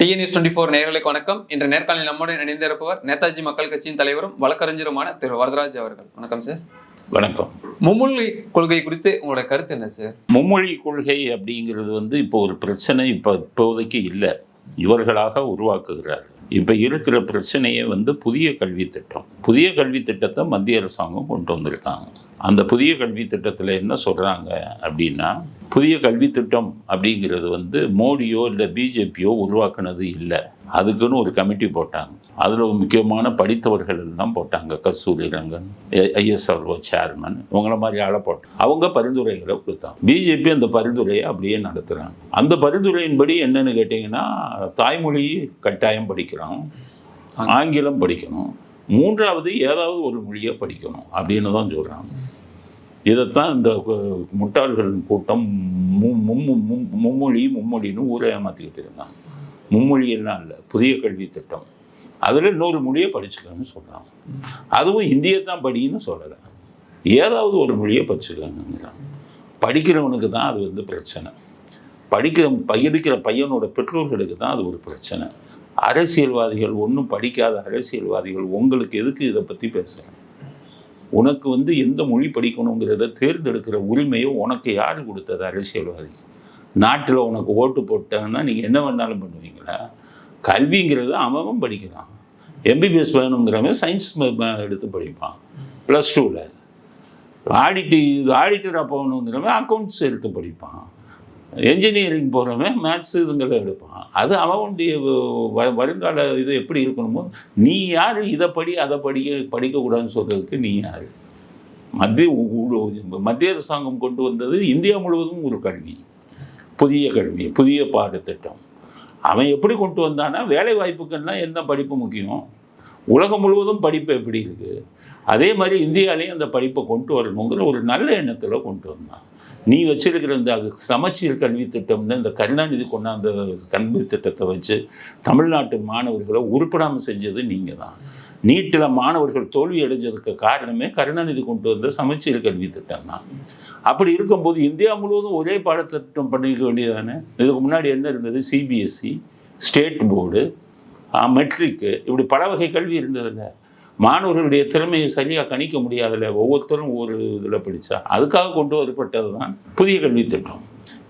DNS twenty four நேர்களுக்கு வணக்கம். இன்று நேர்காணலில் நம்முடன் இணைந்திருப்பவர் நேதாஜி மக்கள் கட்சியின் தலைவரும் வழக்கறிஞருமான திரு வரதராஜ் அவர்கள். வணக்கம் சார் வணக்கம். மும்மொழி கொள்கை குறித்து உங்களோட கருத்து என்ன சார் மும்மொழி கொள்கை அப்படிங்கிறது வந்து இப்போ ஒரு பிரச்சனை இப்போ இப்போதைக்கு இல்லை. இவர்களாக உருவாக்குகிறார்கள். இப்போ இருக்கிற பிரச்சனையே வந்து புதிய கல்வி திட்டம் புதிய கல்வி திட்டத்தை மத்திய அரசாங்கம் கொண்டு வந்திருக்காங்க. அந்த புதிய கல்வி திட்டத்தில் என்ன சொல்கிறாங்க அப்படின்னா புதிய கல்வி திட்டம் அப்படிங்கிறது வந்து மோடியோ இல்லை பிஜேபியோ உருவாக்குனது இல்லை. அதுக்குன்னு ஒரு கமிட்டி போட்டாங்க. அதில் முக்கியமான படித்தவர்கள் எல்லாம் போட்டாங்க. கஸ்தூரி ரங்கன் ஐஎஸ்ஆர்ஓ சேர்மன் இவங்கள மாதிரி ஆளை போட்டாங்க அவங்க பரிந்துரைகளை கொடுத்தாங்க. பிஜேபி அந்த பரிந்துரையை அப்படியே நடத்துகிறாங்க அந்த பரிந்துரையின்படி என்னென்னு கேட்டிங்கன்னா தாய்மொழி கட்டாயம் படிக்கிறோம் ஆங்கிலம் படிக்கணும். மூன்றாவது ஏதாவது ஒரு மொழியை படிக்கணும் அப்படின்னு தான் சொல்கிறாங்க இதைத்தான் இந்த முட்டாள்கள் கூட்டம் மும்- மும்மொழி மும்மொழின்னு ஊரை ஏமாற்றிக்கிட்டு இருந்தாங்க. மும்மொழி எல்லாம் இல்லை புதிய கல்வி திட்டம். அதில் இன்னொரு மொழியை படிச்சுக்கன்னு சொல்கிறாங்க அதுவும் ஹிந்தியை தான் படின்னு சொல்லலை. ஏதாவது ஒரு மொழியை படிச்சுக்கோங்கிறாங்க. படிக்கிறவனுக்கு தான் அது வந்து பிரச்சனை. படிக்கிற படிக்கிற பையனோட பெற்றோர்களுக்கு தான் அது ஒரு பிரச்சனை. அரசியல்வாதிகள் ஒன்றும் படிக்காத அரசியல்வாதிகள் உங்களுக்கு எதுக்கு இதை பற்றி பேசுகிறேன் உனக்கு வந்து எந்த மொழி படிக்கணுங்கிறத தேர்ந்தெடுக்கிற உரிமையை உனக்கு யார் கொடுத்தது அரசியல்வாதி? நாட்டில் உனக்கு ஓட்டு போட்டாங்கன்னா நீங்கள் என்ன வேணாலும் பண்ணுவீங்களா? கல்விங்கிறது அவன் படிக்கிறான். எம்பிபிஎஸ் வேணுங்கிறவன் சயின்ஸ் எடுத்து படிப்பான். ப்ளஸ் டூவில் ஆடிட்டு ஆடிட்டராக போகணுங்கிறவன் அக்கௌண்ட்ஸ் எடுத்து படிப்பான். என்ஜினியரிங் போகிறவன் மேத்ஸ் இதுங்களை எடுப்பான். அது அவனுடைய வ- வருங்கால இது எப்படி இருக்கணுமோ நீ யார்? இதை படி அதை படிக்க படிக்கக்கூடாதுன்னு சொல்கிறதுக்கு நீ யார்? மத்திய மத்திய அரசாங்கம் கொண்டு வந்தது இந்தியா முழுவதும் ஒரு கல்வி. புதிய கல்வி புதிய பாடத்திட்டம். அவன் எப்படி கொண்டு வந்தானா வேலை வாய்ப்புக்கெல்லாம் என்ன படிப்பு முக்கியம்? உலகம் முழுவதும் படிப்பு எப்படி இருக்குது அதே மாதிரி இந்தியாலேயும் அந்த படிப்பை கொண்டு வரணுங்கிற ஒரு நல்ல எண்ணத்தில் கொண்டு வந்தான். நீ வச்சிருக்கிற இந்த சமச்சீர் கல்வி திட்டம்னு இந்த கருணாநிதி கொண்டாந்த கல்வி திட்டத்தை வச்சு தமிழ்நாட்டு மாணவர்களை உருப்படாமல் செஞ்சது நீங்கள் தான் நீட்டில் மாணவர்கள் தோல்வி அடைஞ்சதுக்கு காரணமே கருணாநிதி கொண்டு வந்த சமச்சீர் கல்வி திட்டம் தான் அப்படி இருக்கும்போது இந்தியா முழுவதும் ஒரே பாடத்திட்டம் பண்ணிக்க வேண்டியதானே இதுக்கு முன்னாடி என்ன இருந்தது? சிபிஎஸ்சி ஸ்டேட் போர்டு மெட்ரிக்கு இப்படி பல வகை கல்வி இருந்ததில்லை. மாணவர்களுடைய திறமையை சரியாக கணிக்க முடியாதுல ஒவ்வொருத்தரும் ஒரு இதில் படித்தா அதுக்காக கொண்டு வரப்பட்டது தான் புதிய கல்வி திட்டம்.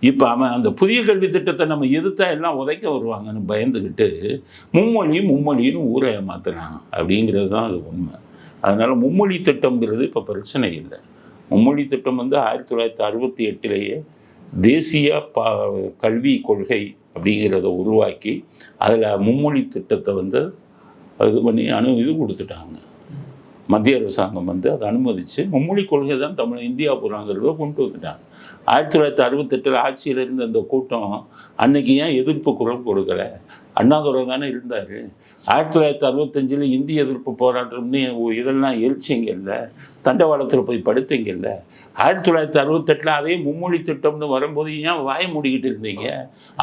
இப்போ அவன் அந்த புதிய கல்வி திட்டத்தை நம்ம எதிர்த்தா எல்லாம் உதைக்க வருவாங்கன்னு பயந்துக்கிட்டு மும்மொழி மும்மொழின்னு ஊரை ஏமாத்துறான் அப்படிங்கிறது தான் அது உண்மை. அதனால் மும்மொழி திட்டம்ங்கிறது இப்போ பிரச்சனை இல்லை. மும்மொழி திட்டம் வந்து ஆயிரத்தி தொள்ளாயிரத்தி அறுபத்தி எட்டிலேயே தேசிய பா கல்வி கொள்கை அப்படிங்கிறத உருவாக்கி அதில் மும்மொழி திட்டத்தை வந்து இது பண்ணி அனு இது கொடுத்துட்டாங்க. மத்திய அரசாங்கம் வந்து அதை அனுமதித்து மும்மொழி கொள்கை தான் தமிழ் இந்தியா புறாங்கிறத கொண்டு வந்துட்டாங்க. ஆயிரத்தி தொள்ளாயிரத்தி அறுபத்தெட்டில் ஆட்சியில் இருந்த அந்த கூட்டம் அன்னைக்கு ஏன் எதிர்ப்பு குரல் கொடுக்கல? அண்ணாதுரை தானே இருந்தார். ஆயிரத்தி தொள்ளாயிரத்தி அறுபத்தஞ்சில் இந்திய எதிர்ப்பு போராட்டம்னு இதெல்லாம் எழுச்சிங்க இல்லை தண்டவாளத்தில் போய் படுத்தீங்க இல்லை. ஆயிரத்தி தொள்ளாயிரத்தி அறுபத்தெட்டில் அதே மும்மொழி திட்டம்னு வரும்போது ஏன் வாய மூடிக்கிட்டு இருந்தீங்க?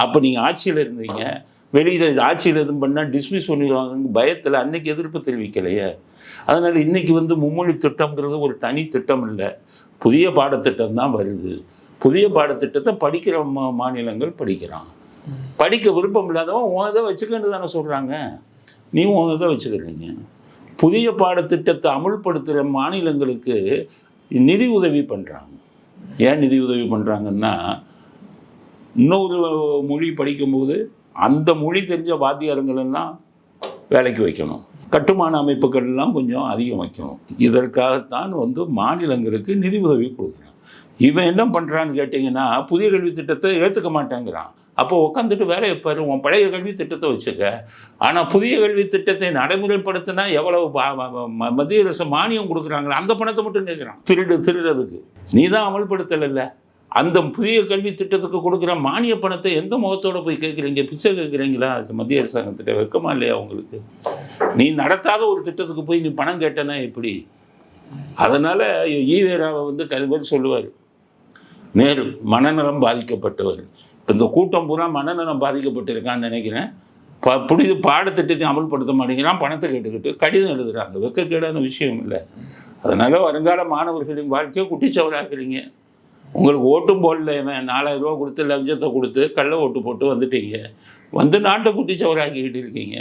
அப்போ நீங்கள் ஆட்சியில் இருந்தீங்க. வெளியில் ஆட்சியில் எதுவும் பண்ணால் டிஸ்மிஸ் பண்ணிடுவாங்க. பயத்தில் அன்னைக்கு எதிர்ப்பு தெரிவிக்கலையே. அதனால் இன்னைக்கு வந்து மும்மொழி திட்டம்ங்கிறது ஒரு தனி திட்டம் இல்லை. புதிய பாடத்திட்டம் தான் வருது. புதிய பாடத்திட்டத்தை படிக்கிற மா மாநிலங்கள் படிக்கிறான் படிக்க விருப்பம் இல்லாதவன் உன் இதை வச்சுக்கன்னு தானே சொல்கிறாங்க நீ உன் இதை வச்சுக்கிறீங்க புதிய பாடத்திட்டத்தை அமுல்படுத்துகிற மாநிலங்களுக்கு நிதி உதவி பண்ணுறாங்க ஏன் நிதி உதவி பண்ணுறாங்கன்னா இன்னொரு மொழி படிக்கும்போது அந்த மொழி தெரிஞ்ச வாத்தியாரங்களெல்லாம் வேலைக்கு வைக்கணும். கட்டுமான அமைப்புகள்லாம் கொஞ்சம் அதிகம் வைக்கணும். இதற்காகத்தான் வந்து மாநிலங்களுக்கு நிதி உதவி கொடுக்குறான் இவன் என்ன பண்ணுறான்னு கேட்டிங்கன்னா புதிய கல்வி திட்டத்தை ஏற்றுக்க மாட்டேங்கிறான். அப்போ உட்காந்துட்டு வேலையை பாரு உன் பழைய கல்வி திட்டத்தை வச்சுக்க. ஆனால் புதிய கல்வி திட்டத்தை நடைமுறைப்படுத்தினா எவ்வளவு மத்திய அரசு மானியம் கொடுக்குறாங்களோ அந்த பணத்தை மட்டும் கேட்குறான் திருடு திருடுறதுக்கு. நீ தான் அமல்படுத்தலைல்ல அந்த புதிய கல்வி திட்டத்துக்கு கொடுக்குற மானிய பணத்தை எந்த முகத்தோடு போய் கேட்குறீங்க? பிச்சை கேட்குறீங்களா? மத்திய அரசாங்கத்திட்ட வெக்கமா இல்லையா உங்களுக்கு? நீ நடத்தாத ஒரு திட்டத்துக்கு போய் நீ பணம் கேட்டனா எப்படி? அதனால் ஈவேராவை வந்து கல்வர் சொல்லுவார். நேரு மனநலம் பாதிக்கப்பட்டவர். இப்போ இந்த கூட்டம் பூரா மனநலம் பாதிக்கப்பட்டிருக்கான்னு நினைக்கிறேன். ப புடிது பாடத்திட்டத்தை அமல்படுத்த மாட்டேங்கிறான் பணத்தை கேட்டுக்கிட்டு கடிதம் எழுதுகிறாங்க வெக்கக்கேடான விஷயம் இல்லை. அதனால் வருங்கால மாணவர்களின் வாழ்க்கையை குட்டிச்சவராக்குறீங்க. உங்களுக்கு ஓட்டும் போடல இவன் நாலாயிரம் ரூபா கொடுத்து லஞ்சத்தை கொடுத்து கள்ள ஓட்டு போட்டு வந்துட்டீங்க. வந்து நாட்டை குட்டிச்சவராக்கிக்கிட்டு இருக்கீங்க.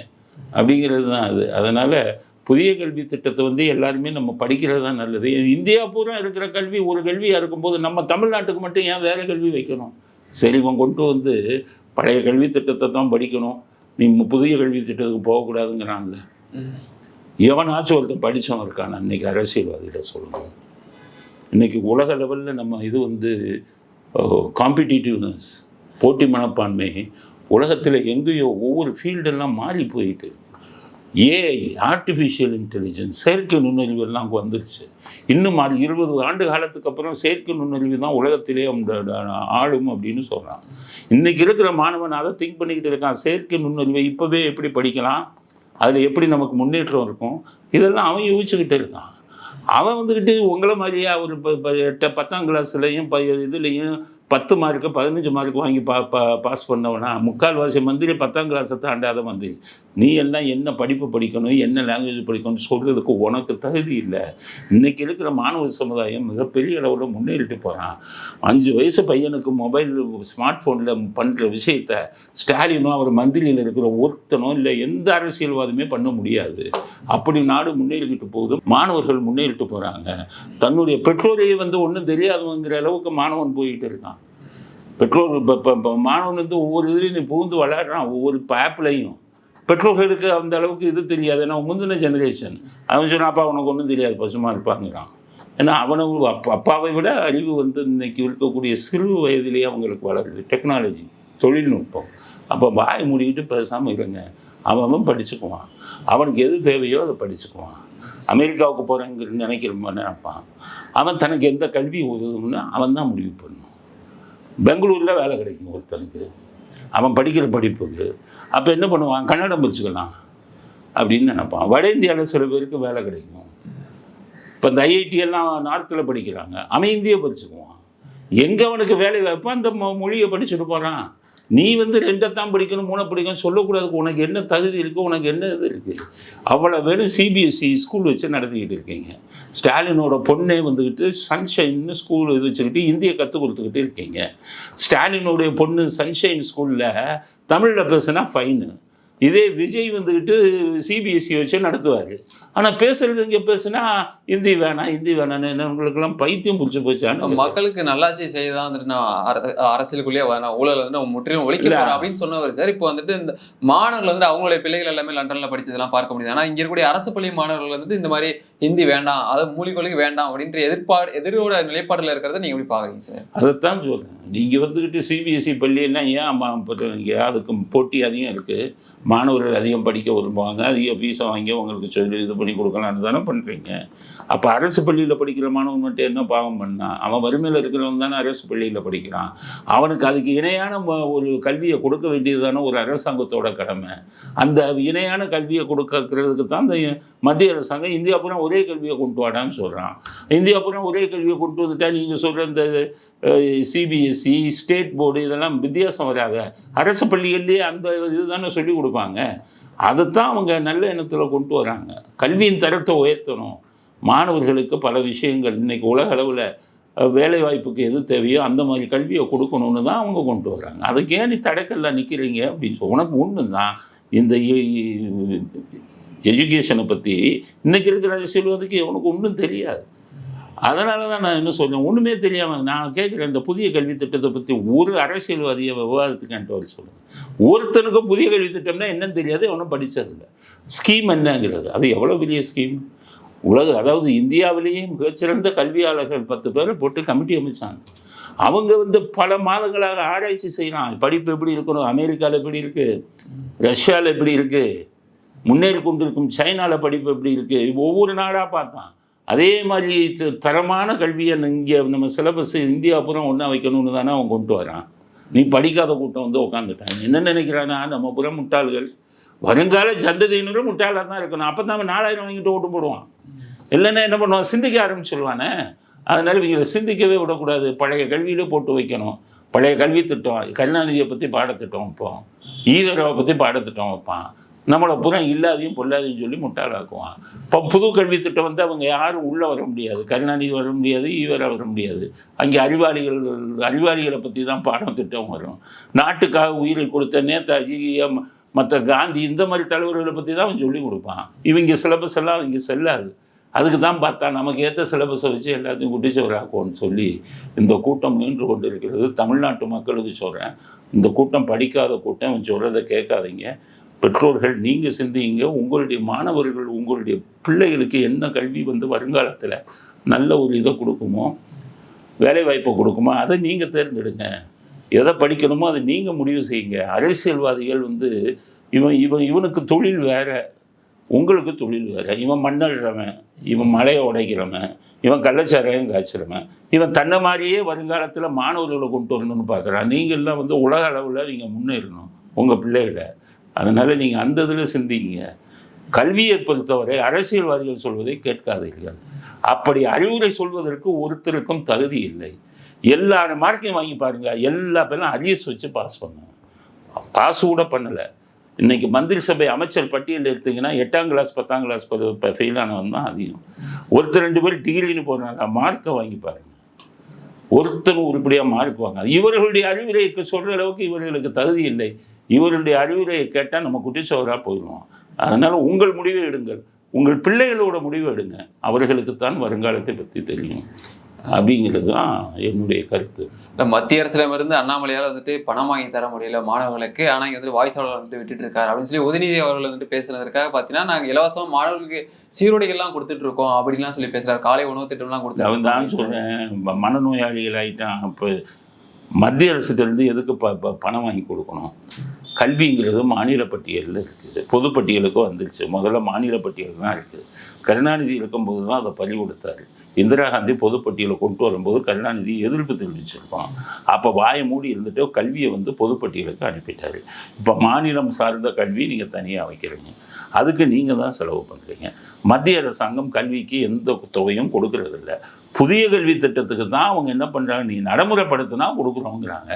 அப்படிங்கிறது தான் அது. அதனால் புதிய கல்வி திட்டத்தை வந்து எல்லாருமே நம்ம படிக்கிறது தான் நல்லது. இந்தியா பூரா இருக்கிற கல்வி ஒரு கல்வியாக இருக்கும்போது நம்ம தமிழ்நாட்டுக்கு மட்டும் ஏன் வேறு கல்வி வைக்கணும்? சரி இவன் கொண்டு வந்து பழைய கல்வி திட்டத்தை தான் படிக்கணும். நீ புதிய கல்வி திட்டத்துக்கு போகக்கூடாதுங்கிறான்ல. எவனாச்சும் ஒருத்தன் படித்தவன் இருக்கானா இன்னைக்கு அரசியல்வாதிகிட்ட சொல்லணும் இன்றைக்கி உலக லெவலில் நம்ம இது வந்து காம்படிட்டிவ்னஸ் போட்டி மனப்பான்மை உலகத்தில் எங்கேயோ ஒவ்வொரு ஃபீல்டெல்லாம் மாறி போயிட்டு ஏஐ ஆர்டிஃபிஷியல் இன்டெலிஜென்ஸ் செயற்கை நுண்ணறிவு எல்லாம் அங்கே வந்துருச்சு. இன்னும் அது இருபது ஆண்டு காலத்துக்கு அப்புறம் செயற்கை நுண்ணறிவு தான் உலகத்திலே அந்த ஆளும் அப்படின்னு சொல்கிறான் இன்றைக்கி இருக்கிற மாணவன் அதை திங்க் பண்ணிக்கிட்டு இருக்கான். செயற்கை நுண்ணறிவை இப்போவே எப்படி படிக்கலாம்? அதில் எப்படி நமக்கு முன்னேற்றம் இருக்கும்? இதெல்லாம் அவன் யோசிச்சுக்கிட்டு இருக்கான். அவன் வந்துக்கிட்டு உங்களை மாதிரியா ஒரு ப- பத்தாம் கிளாஸ்லையும் இதுலேயும் பத்து மார்க்கு பதினஞ்சு மார்க் வாங்கி பா பா பாஸ் பண்ணவனா முக்கால்வாசி மந்திரி பத்தாம் கிளாஸை தாண்டாத மந்திரி. நீ எல்லாம் என்ன படிப்பு படிக்கணும் என்ன லாங்குவேஜ் படிக்கணும்னு சொல்கிறதுக்கு உனக்கு தகுதி இல்லை. இன்னைக்கு இருக்கிற மாணவ சமுதாயம் மிகப்பெரிய அளவில் முன்னேறிட்டு போகிறான் அஞ்சு வயசு பையனுக்கு மொபைல் ஸ்மார்ட் ஃபோனில் பண்ணுற விஷயத்த ஸ்டாலினோ அவர் மந்திரியில் இருக்கிற ஒருத்தனோ இல்லை எந்த அரசியல்வாதமே பண்ண முடியாது. அப்படி நாடு முன்னேறிக்கிட்டு போகுது மாணவர்கள் முன்னேறிட்டு போகிறாங்க தன்னுடைய பெற்றோரையே வந்து ஒன்றும் தெரியாதவங்கிற அளவுக்கு மாணவன் போயிட்டு இருக்கான். பெற்றோர் இப்போ இப்போ இப்போ மாணவன் வந்து ஒவ்வொரு இதுலேயும் நீ புகுந்து விளையாடுறான் ஒவ்வொரு ஆப்லையும் பெற்றோர்களுக்கு அந்த அளவுக்கு இது தெரியாது. ஏன்னா முந்தின ஜெனரேஷன் அவன் சொன்னா அப்பா உனக்கு ஒன்றும் தெரியாது. பசுமா இருப்பாங்கிறான். ஏன்னா அவனை அப்பா அப்பாவை விட அறிவு வந்து இன்னைக்கு இருக்கக்கூடிய சிறு வயதிலேயே அவங்களுக்கு வளருது. டெக்னாலஜி தொழில்நுட்பம். அப்போ வாய் மூடிக்கிட்டு பேசாமல் இருங்க. அவன் அவன் படிச்சுக்குவான். அவனுக்கு எது தேவையோ அதை படிச்சுக்குவான். அமெரிக்காவுக்கு போகிறேங்கிற நினைக்கிற மாதிரி நினைப்பான். அவன் தனக்கு எந்த கல்வி உதவும்னா அவன் தான் முடிவு பண்ணும் பெங்களூரில் வேலை கிடைக்கும் ஒருத்தனுக்கு. அவன் படிக்கிற படிப்புக்கு. அப்போ என்ன பண்ணுவான்? கன்னடம் படிச்சுக்கலாம் அப்படின்னு நினைப்பான். வட இந்தியாவில் சில பேருக்கு வேலை கிடைக்கும். இப்போ இந்த ஐஐடி எல்லாம் நார்த்தில் படிக்கிறாங்க. அவன் இந்திய படிச்சுக்குவான். எங்கே அவனுக்கு வேலை வாய்ப்போ அந்த மொ- மொழியை படிச்சுட்டு போகிறான் நீ வந்து ரெண்டைத்தான் படிக்கணும் மூணை படிக்கணும் சொல்லக்கூடாது உனக்கு என்ன தகுதி இருக்குது உனக்கு என்ன இது இருக்குது அவ்வளோ வெறும் சிபிஎஸ்சி ஸ்கூல் வச்சு நடத்திக்கிட்டு இருக்கீங்க. ஸ்டாலினோட பொண்ணே வந்துக்கிட்டு சன்ஷைன்னு ஸ்கூல் இது வச்சுக்கிட்டு இந்தியை கற்றுக் கொடுத்துக்கிட்டு இருக்கீங்க. ஸ்டாலினுடைய பொண்ணு சன்ஷைன் ஸ்கூலில் தமிழில் பேசுனா ஃபைனு இதே விஜய் வந்துக்கிட்டு சிபிஎஸ்சி வச்சு நடத்துவார். ஆனால் பேசுறது இங்கே பேசுனா ஹிந்தி வேணாம் ஹிந்தி வேணாம்னு என்ன உங்களுக்கெல்லாம் பைத்தியம் பிடிச்சி போச்சான்னு மக்களுக்கு நல்லாட்சி செய்யதான் வந்துட்டு நான் அர- அரசியலுக்குள்ளேயே வரேன் ஊழல் வந்து முற்றிலும் ஒழிக்க இல்ல. போறேன் அப்படின்னு சொன்னவர் சார். இப்போ வந்துட்டு இந்த மாணவர்கள் வந்துட்டு அவங்களுடைய பிள்ளைகள் எல்லாமே லண்டன்ல படிச்சதெல்லாம் பார்க்க முடியுது. ஆனா இங்க இருக்கக்கூடிய அரசு பள்ளி மாணவர்கள் வந்துட்டு இந்த மாதிரி ஹிந்தி வேண்டாம் அது மூலிகொலைக்கு வேண்டாம் அப்படின்ற எதிர்ப்பாடு எதிரோட நிலைப்பாடில் இருக்கிறத நீங்கள் எப்படி பார்க்குறீங்க சார்? அதைத்தான் சொல்கிறேன் நீங்கள் வந்துக்கிட்டு சிபிஎஸ்சி பள்ளின்னா ஏன் இங்கே அதுக்கு போட்டி அதிகம் இருக்குது மாணவர்கள் அதிகம் படிக்க விரும்புவாங்க அதிக ஃபீஸை வாங்கி உங்களுக்கு சொல்லி இது பண்ணி கொடுக்கலான்னு தானே பண்ணுறீங்க அப்போ அரசு பள்ளியில் படிக்கிற மாணவன் மட்டும் என்ன பாவம் பண்ணான் அவன் வறுமையில் இருக்கிறவன் தானே அரசு பள்ளியில் படிக்கிறான். அவனுக்கு அதுக்கு இணையான ம- ஒரு கல்வியை கொடுக்க வேண்டியது தானே ஒரு அரசாங்கத்தோட கடமை. அந்த இணையான கல்வியை கொடுக்கறதுக்கு தான் அந்த மத்திய அரசாங்கம் இந்தியா பூரா ஒரே கல்வியை கொண்டு வாடான்னு சொல்கிறான் இந்தியா பூரா ஒரே கல்வியை கொண்டு வந்துட்டா நீங்கள் சொல்கிற இந்த சிபிஎஸ்சி ஸ்டேட் போர்டு இதெல்லாம் வித்தியாசம் வராத. அரசு பள்ளிகள்லேயே அந்த இது தானே சொல்லி கொடுப்பாங்க. அதைத்தான் அவங்க நல்ல எண்ணத்தில் கொண்டு வராங்க. கல்வியின் தரத்தை உயர்த்தணும். மாணவர்களுக்கு பல விஷயங்கள் இன்றைக்கி உலக அளவில் வேலை வாய்ப்புக்கு எது தேவையோ அந்த மாதிரி கல்வியை கொடுக்கணும்னு தான் அவங்க கொண்டு வராங்க. அதுக்கு ஏன் நீ தடைக்கல்ல நிற்கிறீங்க அப்படின்னு சொல்லி உனக்கு ஒன்று தான் இந்த எஜுகேஷனை பற்றி இன்றைக்கி இருக்கிற அரசியல்வாதிக்கு உனக்கு ஒன்றும் தெரியாது. அதனால தான் நான் என்ன சொல்றேன் ஒன்றுமே தெரியாமல் நான் கேட்குறேன் இந்த புதிய கல்வி திட்டத்தை பற்றி ஒரு அரசியல்வாதியை விவாதத்துக்கு என்கிட்ட சொல்லுவேன் சொல்லுங்கள் ஒருத்தனுக்கும் புதிய கல்வி திட்டம்னா என்னன்னு தெரியாது அவனும் படித்ததில்லை ஸ்கீம் என்னங்கிறது அது எவ்வளோ பெரிய ஸ்கீம்? உலக அதாவது இந்தியாவிலேயே மிகச்சிறந்த கல்வியாளர்கள் பத்து பேரை போட்டு கமிட்டி அமைச்சாங்க. அவங்க வந்து பல மாதங்களாக ஆராய்ச்சி செய்யலாம் படிப்பு எப்படி இருக்கணும் அமெரிக்காவில் எப்படி இருக்குது ரஷ்யாவில் எப்படி இருக்குது முன்னேறி கொண்டிருக்கும் சைனாவில் படிப்பு எப்படி இருக்குது ஒவ்வொரு நாடாக பார்த்தான் அதே மாதிரி த- தரமான கல்வியை இங்கே நம்ம சிலபஸ் இந்தியா புறம் ஒன்றா வைக்கணும்னு தானே அவன் கொண்டு வரான். நீ படிக்காத கூட்டம் வந்து உட்காந்துட்டான் என்ன நினைக்கிறானா நம்ம புறம் முட்டாள்கள். வருங்கால சந்ததியினரும் முட்டாளாக தான் இருக்கணும். அப்போ தான் அவன் நாலாயிரம் வாங்கிட்டு ஓட்டு போடுவான். இல்லைன்னா என்ன பண்ணுவான்? சிந்திக்க ஆரம்பிச்சிடுவானே அதனால் இவங்களை சிந்திக்கவே விடக்கூடாது. பழைய கல்வியிலே போட்டு வைக்கணும். பழைய கல்வி திட்டம் கருணாநிதியை பற்றி பாடத்திட்டம் வைப்போம். ஈவராவை பற்றி பாடத்திட்டம் வைப்பான். நம்மளை பூரா இல்லாதையும் பொல்லாதையும் சொல்லி முட்டாளாக்குவான். இப்போ புது கல்வி திட்டம் வந்து அவங்க யாரும் உள்ளே வர முடியாது. கருணாநிதி வர முடியாது ஈவர வர முடியாது. அங்கே அறிவாளிகள் அறிவாளிகளை பற்றி தான் பாடம் திட்டம் வரும். நாட்டுக்காக உயிரை கொடுத்த நேதாஜி மற்ற காந்தி இந்த மாதிரி தலைவர்களை பற்றி தான் அவன் சொல்லி கொடுப்பான். இவங்க சிலபஸ் எல்லாம் இங்கே செல்லாது. அதுக்கு தான் பார்த்தா நமக்கு ஏற்ற சிலபஸை வச்சு எல்லாத்தையும் குட்டிச்சவராக்குவோன்னு சொல்லி இந்த கூட்டம் முயன்று கொண்டு இருக்கிறது தமிழ்நாட்டு மக்களுக்கு சொல்கிறேன் இந்த கூட்டம் படிக்காத கூட்டம் அவன் சொல்கிறத கேட்காதீங்க. பெற்றோர்கள் நீங்கள் சிந்திங்க உங்களுடைய மாணவர்கள் உங்களுடைய பிள்ளைகளுக்கு என்ன கல்வி வந்து வருங்காலத்தில் நல்ல ஒரு இதை கொடுக்குமோ வேலை வாய்ப்பை கொடுக்குமோ அதை நீங்கள் தேர்ந்தெடுங்க. எதை படிக்கணுமோ அதை நீங்கள் முடிவு செய்யுங்க. அரசியல்வாதிகள் வந்து இவன் இவன் இவனுக்கு தொழில் வேறு உங்களுக்கு தொழில் வேறு. இவன் மண்ணழுறவன் இவன் மலையை உடைக்கிறவன் இவன் கள்ளச்சாராயம் காய்ச்சிறவன் இவன் தன்னை மாதிரியே வருங்காலத்தில் மாணவர்களை கொண்டு வரணும்னு பார்க்குறான். நீங்கள்லாம் வந்து உலக அளவில் நீங்கள் முன்னேறணும் உங்கள் பிள்ளைகளை. அதனால் நீங்கள் அந்த இதில் சிந்திங்க. கல்வியை பொறுத்தவரை அரசியல்வாதிகள் சொல்வதை கேட்காதீர்கள். அப்படி அறிவுரை சொல்வதற்கு ஒருத்தருக்கும் தகுதி இல்லை. எல்லாரும் மார்க்கையும் வாங்கி பாருங்கள் எல்லா பேரும் அரியஸ் வச்சு பாஸ் பண்ணுவோம் பாஸ் கூட பண்ணலை. இன்றைக்கி மந்திரி சபை அமைச்சர் பட்டியல் எடுத்தீங்கன்னா எட்டாம் கிளாஸ் பத்தாம் கிளாஸ் இப்போ ஃபெயில் ஆனவன் தான் அதிகம். ஒருத்தர் ரெண்டு பேர் டிகிரின்னு போனாங்க மார்க்கை வாங்கி பாருங்க. ஒருத்தர் உருப்படியாக மார்க் வாங்க. இவர்களுடைய அறிவுரைக்கு சொல்கிற அளவுக்கு இவர்களுக்கு தகுதி இல்லை. இவருடைய அறிவுரையை கேட்டால் நம்ம குட்டிச்சோராக போயிடுவோம். அதனால் உங்கள் முடிவை எடுங்கள். உங்கள் பிள்ளைகளோட முடிவை எடுங்க. அவர்களுக்குத்தான் வருங்காலத்தை பற்றி தெரியும். அப்படிங்கிறது தான் என்னுடைய கருத்து. இந்த மத்திய அரசிடமிருந்து அண்ணாமலையால் வந்துட்டு பணம் வாங்கி தர முடியல மாணவர்களுக்கு. ஆனால் இங்கே வந்து வாய்ஸாளர் வந்துட்டு விட்டுட்டு இருக்காரு. அப்படின்னு சொல்லி உதயநிதி அவர்கள் வந்துட்டு பேசுனதற்காக பார்த்தீங்கன்னா நாங்கள் இலவசமாக மாணவர்களுக்கு சீருடைகள்லாம் கொடுத்துட்டு இருக்கோம் அப்படிலாம் சொல்லி பேசுறாரு. காலை உணவு திட்டம்லாம் அவன் தான் கொடுத்து சொல்கிறேன் மனநோயாளிகள் ஆகிட்டான் இப்போ மத்திய அரசுகிட்டேருந்து எதுக்கு ப- பணம் வாங்கி கொடுக்கணும்? கல்விங்கிறது மாநில பட்டியலில் இருக்குது. பொதுப்பட்டியலுக்கும் வந்துருச்சு. முதல்ல மாநில பட்டியல் தான் இருக்குது கருணாநிதி இருக்கும்போது தான் அதை பறி கொடுத்தாரு. இந்திரா காந்தி பொதுப்பட்டியலை கொண்டு வரும்போது கருணாநிதி எதிர்ப்பு தெரிவிச்சிருக்கோம் அப்போ வாயை மூடி இருந்துட்டு கல்வியை வந்து பொதுப்பட்டியலுக்கு அனுப்பிட்டார். இப்போ மாநிலம் சார்ந்த கல்வி நீங்கள் தனியாக வைக்கிறீங்க. அதுக்கு நீங்கள் தான் செலவு பண்ணுறீங்க மத்திய அரசாங்கம் கல்விக்கு எந்த தொகையும் கொடுக்கறதில்ல. புதிய கல்வி திட்டத்துக்கு தான் அவங்க என்ன பண்ணுறாங்க நீ நடைமுறைப்படுத்தினா கொடுக்குறோங்கிறாங்க.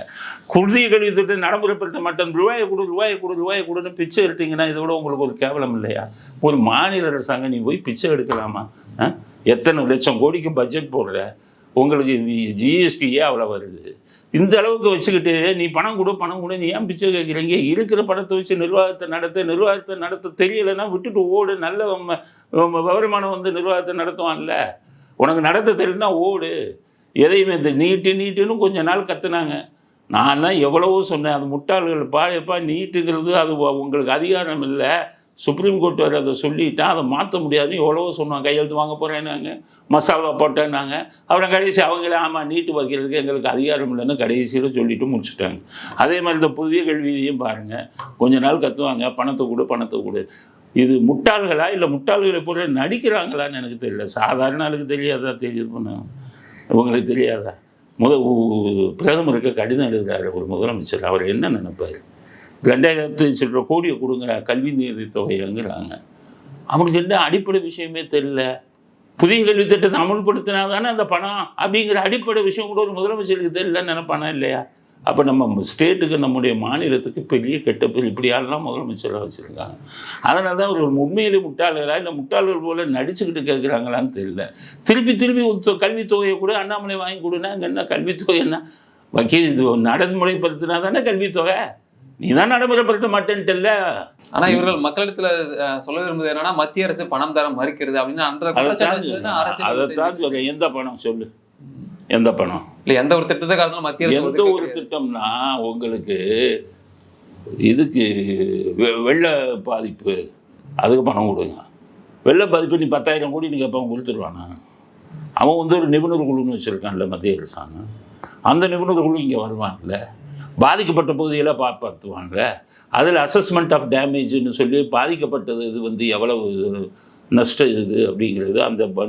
புதிய கல்வி திட்டம் நடைமுறைப்படுத்த மாட்டேன். ரூபாயை கொடு ரூபாயை கொடு ரூபாயை கொடுன்னு பிச்சை எடுத்தீங்கன்னா இதை விட உங்களுக்கு ஒரு கேவலம் இல்லையா? ஒரு மாநில அரசாங்கம் நீ போய் பிச்சை எடுக்கலாமா? ஆ? எத்தனை லட்சம் கோடிக்கு பட்ஜெட் போடுற? உங்களுக்கு ஜிஎஸ்டியே அவ்வளோ வருது. இந்த அளவுக்கு வச்சுக்கிட்டு நீ பணம் கொடு பணம் கொடு நீ ஏன் பிச்சை கேட்குறீங்க? இருக்கிற பணத்தை வச்சு நிர்வாகத்தை நடத்த நிர்வாகத்தை நடத்த தெரியலைன்னா விட்டுட்டு ஓடு. நல்ல வருமானம் வந்து நிர்வாகத்தை நடத்துவான்ல. உனக்கு நடத்த தெரியலனா ஓடு. எதையுமே இந்த நீட்டு நீட்டுன்னு கொஞ்ச நாள் கத்துனாங்க. நான்லாம் எவ்வளவோ சொன்னேன். அது முட்டாள்கள் பா எப்பா நீட்டுங்கிறது அது உங்களுக்கு அதிகாரம் இல்லை. சுப்ரீம் கோர்ட் வரை அதை சொல்லிட்டான். அதை மாற்ற முடியாதுன்னு எவ்வளவோ சொன்னாங்க கையெழுத்து வாங்க போகிறேன்னாங்க மசாலா போட்டேன்னாங்க. அப்புறம் கடைசி அவங்களே ஆமாம் நீட்டு வைக்கிறதுக்கு எங்களுக்கு அதிகாரம் இல்லைன்னு கடைசியில் சொல்லிட்டு முடிச்சுட்டாங்க. அதே மாதிரி இந்த புதிய கல்வியையும் பாருங்கள் கொஞ்ச நாள் கத்துவாங்க. பணத்தை கொடு பணத்தை கொடு. இது முட்டாள்களா இல்லை முட்டாள்களை போல நடிக்கிறாங்களான்னு எனக்கு தெரியல. சாதாரண ஆளுக்கு தெரியாதா தெரியுது பண்ண? உங்களுக்கு தெரியாதா? முத பிரதமருக்கு கடிதம் எழுதுகிறாரு ஒரு முதலமைச்சர். அவர் என்ன நினைப்பார்? ரெண்டாயிரத்து சில்லற கோடியை கொடுங்க கல்வி நிதி தொகைங்கிறாங்க. அவனுக்கு என்ன அடிப்படை விஷயமே தெரியல. புதிய கல்வி திட்டத்தை அமுல்படுத்தினா தானே அந்த பணம் அப்படிங்கிற அடிப்படை விஷயம் கூட ஒரு முதலமைச்சருக்கு தெரியலன்னு நினைப்பானா இல்லையா? அப்போ நம்ம ஸ்டேட்டுக்கு நம்முடைய மாநிலத்துக்கு பெரிய கெட்ட பேர் இப்படியாலாம் முதலமைச்சராக வச்சுருக்காங்க. அதனால தான் ஒரு உண்மையிலே முட்டாள்களா இல்லை முட்டாள்கள் போல நடிச்சுக்கிட்டு கேட்குறாங்களான்னு தெரியல. திருப்பி திருப்பி கல்வித்தொகையை கூட அண்ணாமலை வாங்கி கொடுனா அங்கே என்ன கல்வித்தொகை என்ன? வக்கீல் இது நடைமுறைப்படுத்தினா தானே கல்வித்தொகை நீ தான் நடைமுறைப்படுத்த மாட்டேன்ட்டல்ல. ஆனா இவர்கள் மக்களிடத்துல சொல்ல விரும்புவது என்னன்னா மத்திய அரசு பணம் தர மறுக்கிறது அப்படின்னு அன்ற அதைத்தான் சொல்ல எந்த பணம் சொல்லு? எந்த பணம்? இல்ல எந்த ஒரு திட்டத்தை காரணம் மத்திய எந்த ஒரு. திட்டம்னா உங்களுக்கு இதுக்கு வெ- வெள்ள பாதிப்பு அதுக்கு பணம் கொடுங்க. வெள்ள பாதிப்பு நீ பத்தாயிரம் கோடி நீ கேட்பவன் கொடுத்துருவானா? அவன் வந்து ஒரு நிபுணர் குழுன்னு வச்சுருக்கான்ல மத்திய அரசாங்கம். அந்த நிபுணர் குழு இங்கே வருவான்ல. பாதிக்கப்பட்ட பகுதிகளை காப்பாற்றுவான்ல அதில் அசஸ்மெண்ட் ஆஃப் டேமேஜ்னு சொல்லி பாதிக்கப்பட்டது இது வந்து எவ்வளவு நஷ்டம் இது அப்படிங்கிறது அந்த ப-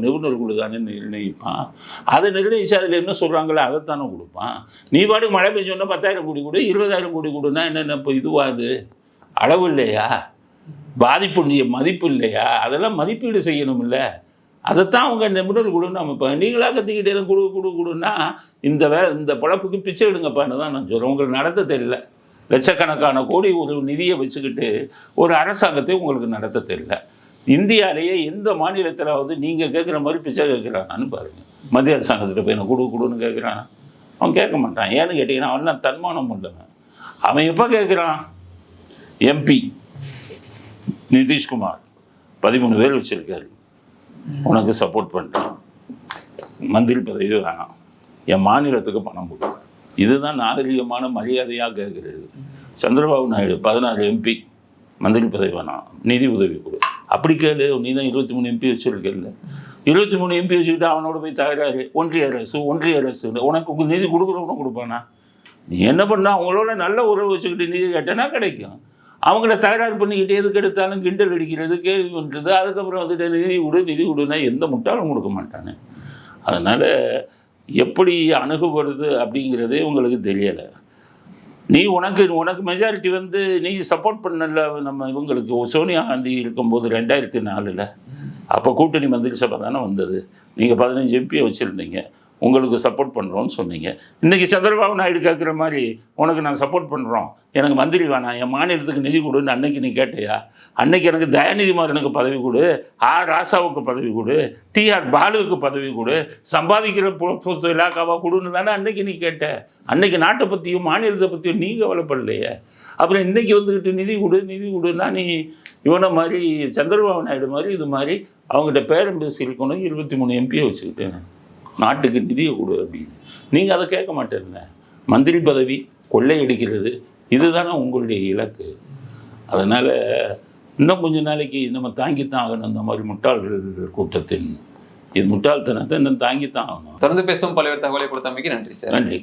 தானே நிர்ணயிப்பான். அதை நிர்ணயிச்சு அதில் என்ன சொல்கிறாங்களோ அதைத்தானே கொடுப்பான். நீ பாட்டுக்கு மழை பெஞ்சோன்னா பத்தாயிரம் கோடி கொடு இருபதாயிரம் கோடி கொடுன்னா என்னென்ன இப்போ இதுவாது அளவு இல்லையா? பாதிப்பு மதிப்பு இல்லையா? அதெல்லாம் மதிப்பீடு செய்யணும்ல. அதைத்தான் அவங்க நிபுணர் நம்ம இப்போ நீங்களாக கத்திக்கிட்டே கொடு கொடு கொடுன்னா இந்த வே இந்த பொழப்புக்கு பிச்சை எடுங்கப்பான்னு தான் நான் சொல்கிறேன் உங்களுக்கு நடத்த தெரியல. லட்சக்கணக்கான கோடி ஒரு நிதியை வச்சுக்கிட்டு ஒரு அரசாங்கத்தை உங்களுக்கு நடத்த தெரியல. இந்தியாவிலேயே எந்த மாநிலத்திலாவது நீங்கள் கேட்குற மாதிரி பிச்சை கேட்குறான்னு பாருங்க. மத்திய அரசாங்கத்தில் போய் நான் கொடு கொடுன்னு கேட்குறான்? அவன் கேட்க மாட்டான். ஏன்னு கேட்டிங்கன்னா அவன் தன்மானம் உள்ளவன். அவன் எப்போ கேட்குறான்? M P Nitish Kumar. பதிமூணு பேர் வச்சுருக்காரு. உனக்கு சப்போர்ட் பண்ணுறான் மந்திரி பதவி வேணாம். என் மாநிலத்துக்கு பணம் கொடு. இதுதான் நாகரிகமான மரியாதையாக கேட்குறது. சந்திரபாபு நாயுடு பதினாறு எம்பி மந்திரி பதவி வேணாம். நிதி உதவி கொடு. அப்படி கேளு நீ தான் இருபத்தி மூணு எம்பி வச்சுருக்கல இருபத்தி மூணு எம்பி வச்சுக்கிட்டு அவனோட போய் தகராறு. ஒன்றிய அரசு ஒன்றிய அரசு உனக்கு நிதி கொடுக்குறவனும் கொடுப்பானா? நீ என்ன பண்ணா? அவங்களோட நல்ல உறவு வச்சுக்கிட்டு நிதி கேட்டனா கிடைக்கும். அவங்கள தகராறு பண்ணிக்கிட்டு எதுக்கு எடுத்தாலும் கிண்டல் அடிக்கிறது கேள்வி பண்ணுறது அதுக்கப்புறம் வந்துட்டு நிதி கொடு நிதி கொடுனா எந்த முட்டாலும் கொடுக்க மாட்டானே. அதனால் எப்படி அணுகுபடுது அப்படிங்கிறதே உங்களுக்கு தெரியலை. நீ உனக்கு உனக்கு மெஜாரிட்டி வந்து நீ சப்போர்ட் பண்ணல நம்ம இவங்களுக்கு. சோனியா காந்தி இருக்கும்போது ரெண்டாயிரத்தி நாலில் அப்போ கூட்டணி மந்திரி சபை தானே வந்தது. நீங்கள் பதினஞ்சு எம்பியை வச்சுருந்தீங்க. உங்களுக்கு சப்போர்ட் பண்ணுறோன்னு சொன்னீங்க. இன்றைக்கி சந்திரபாபு நாயுடு கேட்குற மாதிரி உனக்கு நான் சப்போர்ட் பண்ணுறோம் எனக்கு மந்திரி வேணாம். என் மாநிலத்துக்கு நிதி கொடுன்னு அன்னைக்கு நீ கேட்டியா? அன்னைக்கு எனக்கு தயாநிதி மாறனுக்கு பதவி கொடு. ஆர். ராசாவுக்கு பதவி கொடு. டிஆர் பாலுவுக்கு பதவி கொடு. சம்பாதிக்கிற பொ- இலாக்காவாக கொடுன்னு தானே அன்னைக்கு நீ கேட்ட. அன்னைக்கு நாட்டை பற்றியும் மாநிலத்தை பற்றியும் நீ கவலைப்படலையே. அப்புறம் இன்றைக்கி வந்துக்கிட்டு நிதி கொடு நிதி கொடுன்னா நீ இவனை மாதிரி சந்திரபாபு நாயுடு மாதிரி இது மாதிரி அவங்ககிட்ட பேரம் பேசி இருக்கணும். இருபத்தி மூணு எம்பியை வச்சுக்கிட்டேன் நாட்டுக்கு நிதியை கொடு அப்படின்னு நீங்கள் அதை கேட்க மாட்டேன்ல மந்திரி பதவி கொள்ளையடிக்கிறது இதுதானே உங்களுடைய இலக்கு. அதனால் இன்னும் கொஞ்ச நாளைக்கு நம்ம தாங்கித்தான் ஆகணும் இந்த மாதிரி முட்டாள்கள் கூட்டத்தின் இது முட்டாள்தனத்தை இன்னும் தாங்கித்தான் ஆகணும். தொடர்ந்து பேசும் பல்வேறு தகவலை கொடுத்தமைக்கு நன்றி சார். நன்றி.